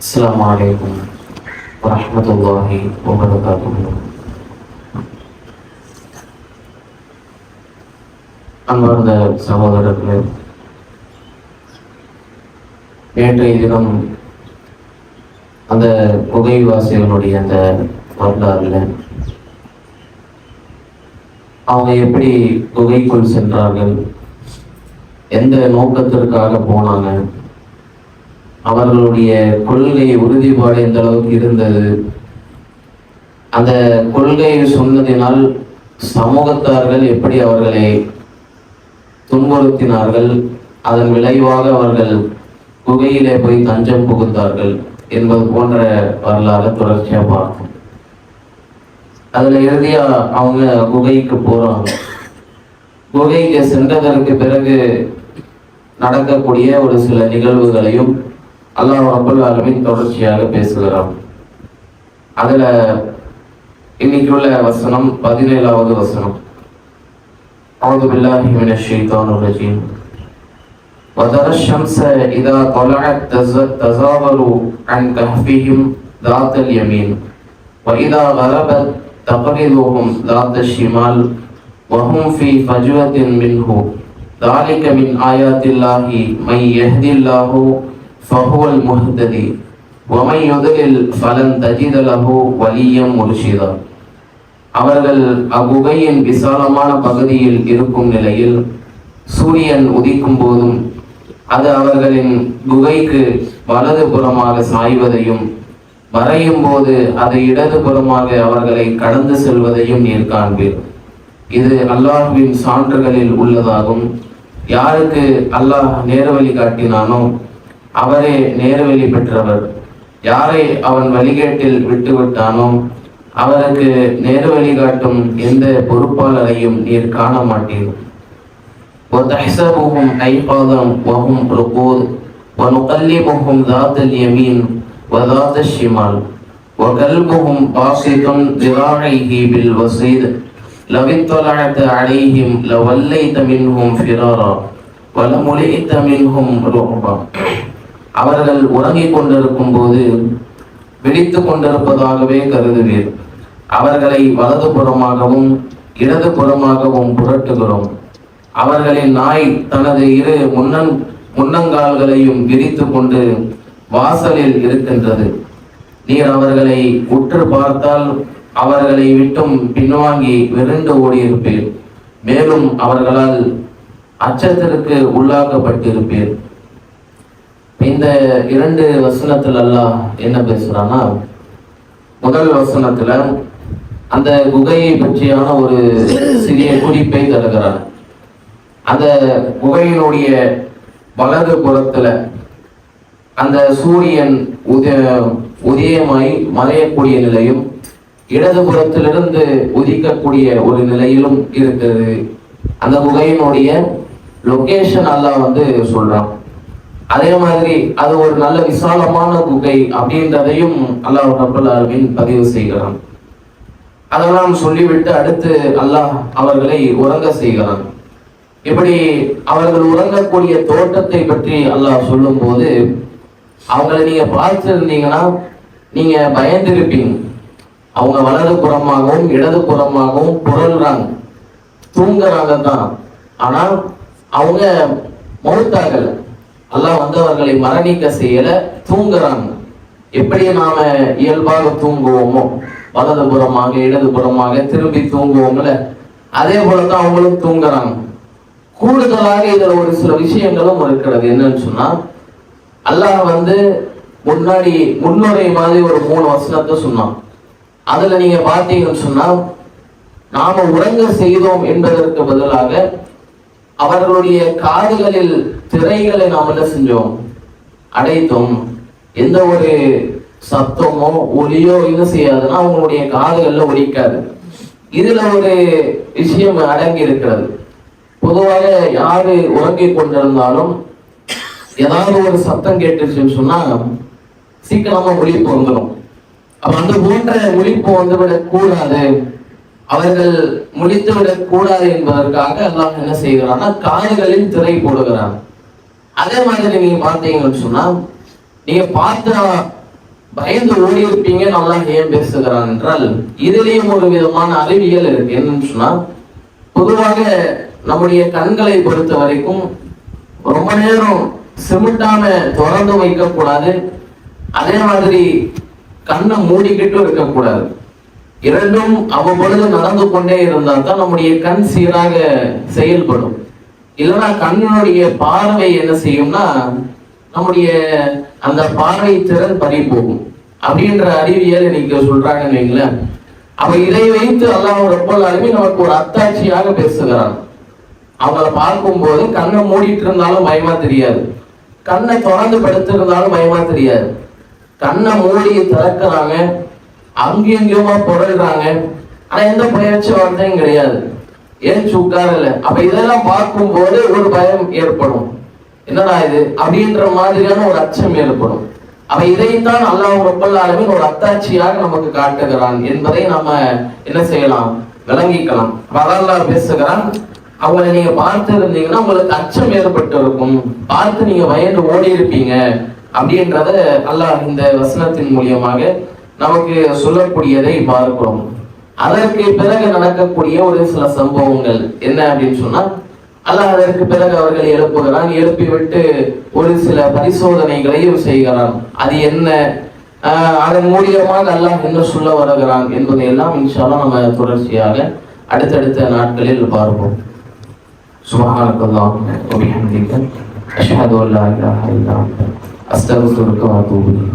السلام عليكم ورحمة الله وبركاته அன்பார்ந்த சகோதரர்களே நேற்றைய தினம் அந்த குகைவாசிகளுடைய அந்த வரலாறுல அவங்க எப்படி குகைக்குள் சென்றார்கள் எந்த நோக்கத்திற்காக போனாங்க அவர்களுடைய கொள்கை உறுதிப்பாடு எந்த அளவுக்கு இருந்தது? அந்த கொள்கையை சொன்னதினால் சமூகத்தார்கள் எப்படி அவர்களை துன்புறுத்தினார்கள்? அதன் விளைவாக அவர்கள் குகையிலே போய் தஞ்சம் புகுந்தார்கள் என்பது போன்ற வரலாறு தொடர்ச்சியாக பார்க்கும் அதுல இறுதியாக அவங்க குகைக்கு போகிறாங்க குகைக்கு சென்றதற்கு பிறகு நடக்கக்கூடிய ஒரு சில நிகழ்வுகளையும் அல்லாஹ் ரபுல் ஆலமீன் தொடர்ச்சியாக பேசுகிறான் அதுல இன்னைக்குள்ள வசனம் பதினேழாவது வசனம் أعوذ بالله من الشيطان الرجيم وترى الشمس إذا طلعت تز- تزاور عن كهفهم ذات اليمين وإذا غربت تقرضهم ذات الشمال وهم في فجوة منه ذلك من آيات الله من يهدي الله فهو المهتدي ومن يضلل فلن تجد له وليا مرشدا அவர்கள் அக்குகையின் விசாலமான பகுதியில் இருக்கும் நிலையில் சூரியன் உதிக்கும் போதும் அது அவர்களின் குகைக்கு வலது புறமாக சாய்வதையும் மறையும் போது அது இடது புறமாக அவர்களை கடந்து செல்வதையும் நீர் காண்பீர் இது அல்லாஹ்வின் சான்றுகளில் உள்ளதாகும் யாருக்கு அல்லாஹ் நேர்வழி காட்டினானோ அவரே நேர்வழி பெற்றவர் யாரை அவன் வழிகேட்டில் விட்டுவிட்டானோ அவருக்கு நேர்வழி காட்டும் எந்த பொறுப்பாளரையும் நீர் காண மாட்டீர் وتحسبهم أيقاظا وهم رقود ونقلبهم ذات اليمين وذات الشمال وكلبهم باسط ذراعيه بالوسيد لو اطلعت عليهم لوليت منهم فرارا ولملئت منهم رعبا அவர்கள் உறங்கிக் கொண்டிருக்கும் போது விழித்து கொண்டிருப்பதாகவே கருதுவீர். அவர்களை வலது புறமாகவும் இடது புறமாகவும் புரட்டுகிறோம். அவர்களின் நாய் தனது இரு முன்னங் முன்னங்கால்களையும் விரித்து கொண்டு வாசலில் இருக்கின்றது. நீர் அவர்களை உற்று பார்த்தால் அவர்களை விட்டும் பின்வாங்கி விருண்டு ஓடியிருப்பீர். மேலும் அவர்களால் அச்சத்திற்கு உள்ளாக்கப்பட்டிருப்பீர். இந்த இரண்டு வசனத்துல எல்லாம் என்ன பேசுகிறான்னா முதல் வசனத்துல அந்த குகையை பற்றியான ஒரு சிறிய குறிப்பை தருகிறார். அந்த குகையினுடைய வலது புறத்துல அந்த சூரியன் உதய உதயமாய் மறையக்கூடிய நிலையும் இடது புறத்திலிருந்து உதிக்கக்கூடிய ஒரு நிலையிலும் இருக்கிறது அந்த குகையினுடைய லொகேஷன் எல்லாம் வந்து சொல்றான். அதே மாதிரி அது ஒரு நல்ல விசாலமான குகை அப்படின்றதையும் அல்லாஹ் ரபுல் ஆலமீன் பதிவு செய்கிறான். அதெல்லாம் சொல்லிவிட்டு அடுத்து அல்லாஹ் அவர்களை உறங்க செய்கிறான். இப்படி அவர்கள் உறங்கக்கூடிய தோட்டத்தை பற்றி அல்லாஹ் சொல்லும்போது அவங்கள நீங்க பார்த்துருந்தீங்கன்னா நீங்க பயந்திருப்பீங்க. அவங்க வலது புறமாகவும் இடது புறமாகவும் புரள்றாங்க. தூங்குறாங்க தான் ஆனா அவங்க மௌத்தாகல. அல்லாஹ் வந்து அவர்களை மரணிக்க செய்யல தூங்குறாங்க. எப்படி நாம இயல்பாக தூங்குவோமோ வலது புறமாக இடது புறமாக திரும்பி தூங்குவோம்ல அதே போலதான் அவங்களும் தூங்குறாங்க. கூடுதலாக இதுல ஒரு சில விஷயங்களும் இருக்கிறது. என்னன்னு சொன்னா அல்லாஹ் வந்து முன்னாடி முன்னுரை மாதிரி ஒரு மூணு வசனத்தை சொன்னான். அதுல நீங்க பார்த்தீங்கன்னு சொன்னா நாம உறங்க செய்தோம் என்பதற்கு பதிலாக அவர்களுடைய காதுகளில் திரைகளை நாம் என்ன செஞ்சோம்? அடைத்தோம். எந்த ஒரு சத்தமோ ஒலியோ இது செய்யாதுன்னா அவங்களுடைய காதுகள்ல ஒலிக்காது. இதுல ஒரு விஷயம் அடங்கி இருக்கிறது. பொதுவாக யாரு உறங்கிக் கொண்டிருந்தாலும் ஏதாவது ஒரு சத்தம் கேட்டுச்சுன்னு சொன்னா சீக்கிரமா ஒழிப்பு வந்துடும் அப்ப அந்த போன்ற ஒழிப்பு வந்துவிடக் கூடாது அவர்கள் முடித்துவிடக் கூடாது என்பதற்காக அல்லாஹ் என்ன செய்கிறான்னா காதுகளில் திரை போடுகிறான். அதே மாதிரி நீங்க பார்த்தீங்கன்னு சொன்னா நீங்க பார்த்தா பயந்து ஓடி இருப்பீங்க நல்லா ஏன் பேசுகிறான் என்றால் இதுலயும் ஒரு விதமான அறிவியல் இருக்கு. என்னன்னு சொன்னா பொதுவாக நம்முடைய கண்களை பொறுத்த வரைக்கும் ரொம்ப நேரம் சிமிட்டாம திறந்து வைக்கக்கூடாது. அதே மாதிரி கண்ணை மூடிக்கிட்டும் இருக்கக்கூடாது. இரண்டும் அவ்வப்பொழுது நடந்து கொண்டே இருந்தால் தான் நம்முடைய கண் சீராக செயல்படும். இல்லைன்னா கண்ணினுடைய பார்வை என்ன செய்யும்னா நம்முடைய அந்த பார்வை திறன் பறி போகும் அப்படின்ற அறிவியல் இன்னைக்கு சொல்றாங்கன்னு வைங்களேன். அப்ப இதை வைத்து அல்லாஹ் ரப்பல் ஆலமீன் நமக்கு ஒரு அத்தாட்சியாக பேசுகிறான். அவங்கள பார்க்கும்போது கண்ணை மூடிட்டு இருந்தாலும் பயமா தெரியாது. கண்ணை திறந்து படுத்திருந்தாலும் பயமா தெரியாது. கண்ணை மூடி திறக்கிறாங்க அங்கேயும் இங்கேயுமா புரள்றாங்க. ஆனா எந்த பயிற்சி வார்த்தையும் கிடையாது. ஏன் உட்காரல அப்ப இதெல்லாம் பார்க்கும்போது ஒரு பயம் ஏற்படும். என்னடா இது? அப்படின்ற மாதிரியான ஒரு அச்சம் ஏற்படும். அப்ப இதைத்தான் அல்லாஹ் ரொப்பல்லாலுமே ஒரு அத்தாட்சியாக நமக்கு காட்டுகிறான் என்பதை நம்ம என்ன செய்யலாம்? விளங்கிக்கலாம். வரலாறு பேசுகிறான் அவங்களை நீங்க பார்த்து இருந்தீங்கன்னா உங்களுக்கு அச்சம் ஏற்பட்டு இருக்கும் பார்த்து நீங்க பயந்து ஓடி இருப்பீங்க அப்படின்றத அல்லாஹ் இந்த வசனத்தின் மூலியமாக நமக்கு சொல்லக்கூடியதை பார்க்கிறோம் அதற்கு பிறகு நடக்கக்கூடிய ஒரு சில சம்பவங்கள் என்ன அப்படின்னு சொன்னா அல்லாஹ் அதற்கு பிறகு அவர்களை எழுப்புகிறான் எழுப்பிவிட்டு ஒரு சில பரிசோதனைகளையும் செய்கிறான் அது என்ன ஆஹ் அதன் மூலியமாக அல்லாஹ் என்ன சொல்ல வருகிறான் என்பதை எல்லாம் இன்ஷால்லா நம்ம தொடர்ச்சியாக அடுத்தடுத்த நாட்களில் பார்ப்போம் سبحانك اللهم وبحمدك أشهد أن لا إله إلا أنت أستغفرك وأتوب إليك